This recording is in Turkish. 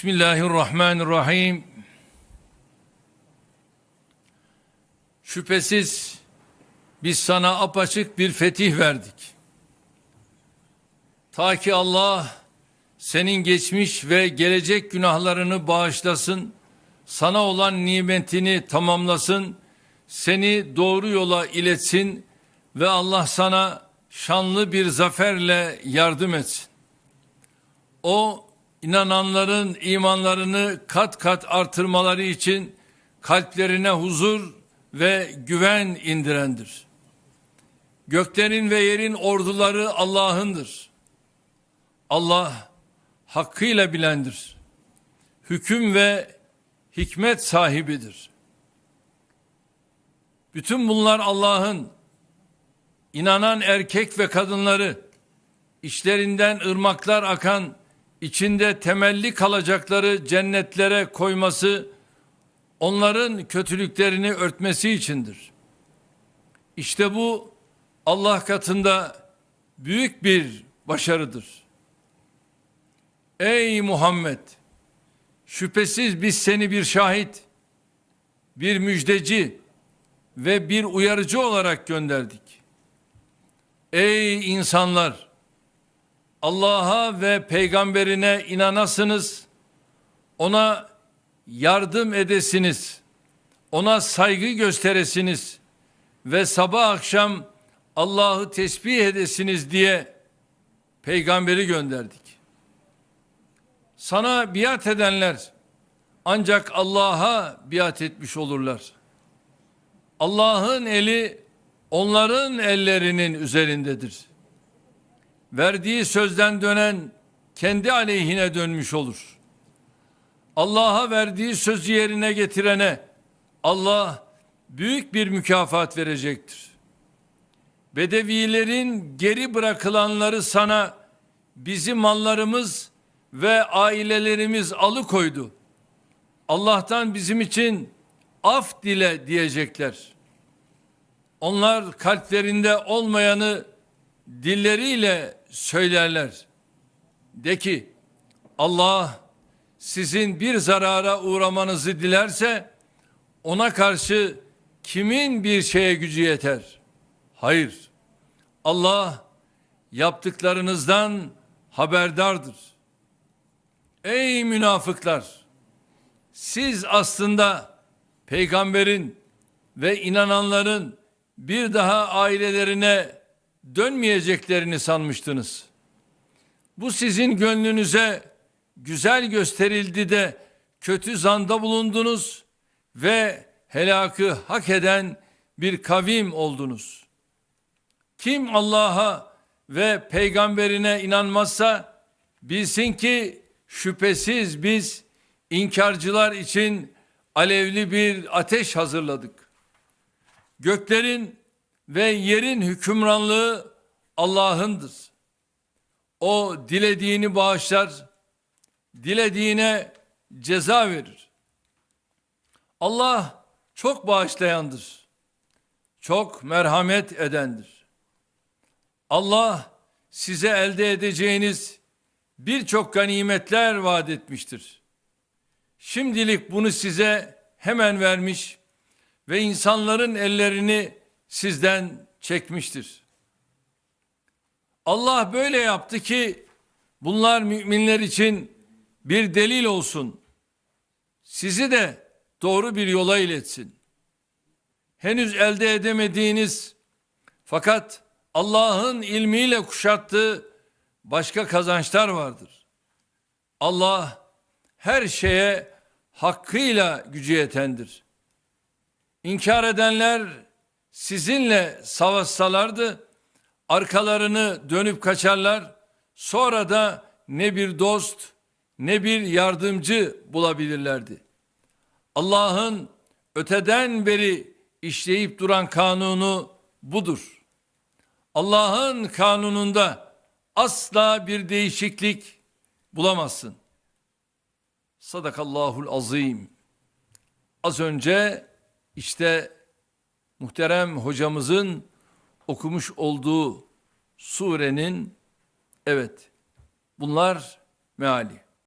Bismillahirrahmanirrahim. Şüphesiz biz sana apaçık bir fetih verdik. Ta ki Allah senin geçmiş ve gelecek günahlarını bağışlasın, sana olan nimetini tamamlasın, seni doğru yola iletsin ve Allah sana şanlı bir zaferle yardım etsin. O inananların imanlarını kat kat artırmaları için kalplerine huzur ve güven indirendir. Göklerin ve yerin orduları Allah'ındır. Allah hakkıyla bilendir. Hüküm ve hikmet sahibidir. Bütün bunlar Allah'ın inanan erkek ve kadınları işlerinden ırmaklar akan içinde temelli kalacakları cennetlere koyması onların kötülüklerini örtmesi içindir. İşte bu Allah katında büyük bir başarıdır. Ey Muhammed! Şüphesiz biz seni bir şahit, bir müjdeci ve bir uyarıcı olarak gönderdik. Ey insanlar! Allah'a ve peygamberine inanasınız, ona yardım edesiniz, ona saygı gösteresiniz ve sabah akşam Allah'ı tesbih edesiniz diye peygamberi gönderdik. Sana biat edenler ancak Allah'a biat etmiş olurlar. Allah'ın eli onların ellerinin üzerindedir verdiği sözden dönen kendi aleyhine dönmüş olur. Allah'a verdiği sözü yerine getirene Allah büyük bir mükafat verecektir. Bedevilerin geri bırakılanları sana bizim mallarımız ve ailelerimiz alıkoydu. Allah'tan bizim için af dile diyecekler. Onlar kalplerinde olmayanı dilleriyle söylerler. De ki Allah sizin bir zarara uğramanızı dilerse ona karşı kimin bir şeye gücü yeter? Hayır. Allah yaptıklarınızdan haberdardır. Ey münafıklar! Siz aslında peygamberin ve inananların bir daha ailelerine dönmeyeceklerini sanmıştınız. Bu sizin gönlünüze güzel gösterildi de kötü zanda bulundunuz ve helakı hak eden bir kavim oldunuz. Kim Allah'a ve peygamberine inanmazsa bilsin ki şüphesiz biz inkarcılar için alevli bir ateş hazırladık. Göklerin ve yerin hükümranlığı Allah'ındır. O dilediğini bağışlar, dilediğine ceza verir. Allah çok bağışlayandır. Çok merhamet edendir. Allah size elde edeceğiniz birçok ganimetler vaat etmiştir. Şimdilik bunu size hemen vermiş ve insanların ellerini sizden çekmiştir. Allah böyle yaptı ki bunlar müminler için bir delil olsun. Sizi de doğru bir yola iletsin. Henüz elde edemediğiniz fakat Allah'ın ilmiyle kuşattığı başka kazançlar vardır. Allah her şeye hakkıyla gücü yetendir. İnkar edenler sizinle savaşsalardı arkalarını dönüp kaçarlar. Sonra da ne bir dost ne bir yardımcı bulabilirlerdi. Allah'ın öteden beri işleyip duran kanunu budur. Allah'ın kanununda asla bir değişiklik bulamazsın. Sadakallahul azim. Az önce işte muhterem hocamızın okumuş olduğu surenin evet bunlar meali.